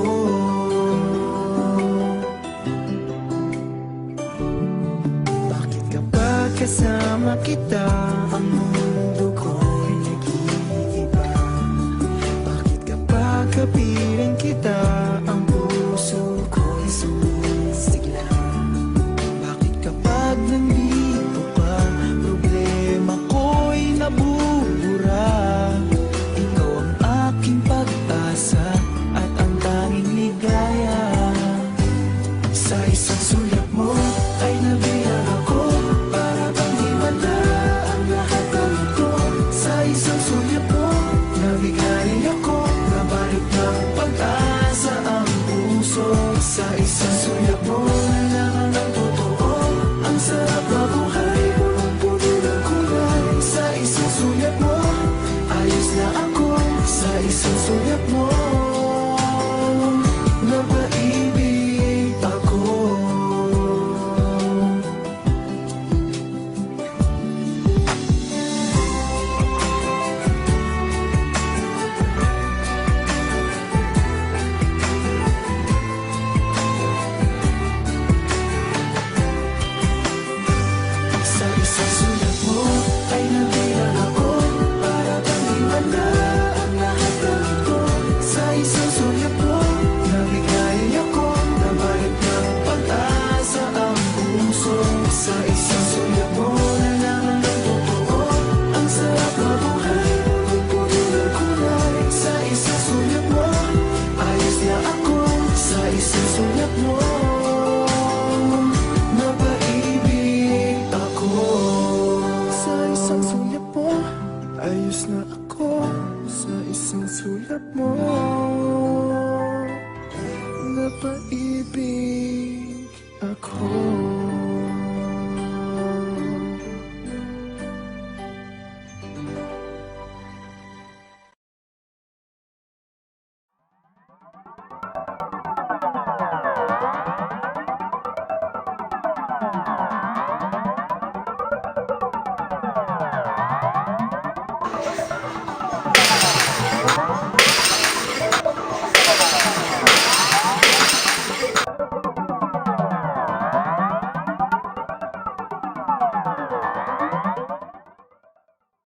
ko. Bakit kapag kasama kita? Ang 你成熟一抹。Sa isang suya mo. Nalaman ng totoo Ang sarap na buhay Pagpunin ng kulay Sa isang suya mo Ayos na ako Sa isang suya mo Napaibig ako Sa isang suya mo Ayos na ako Sa isang suya mo. Napaibig ako.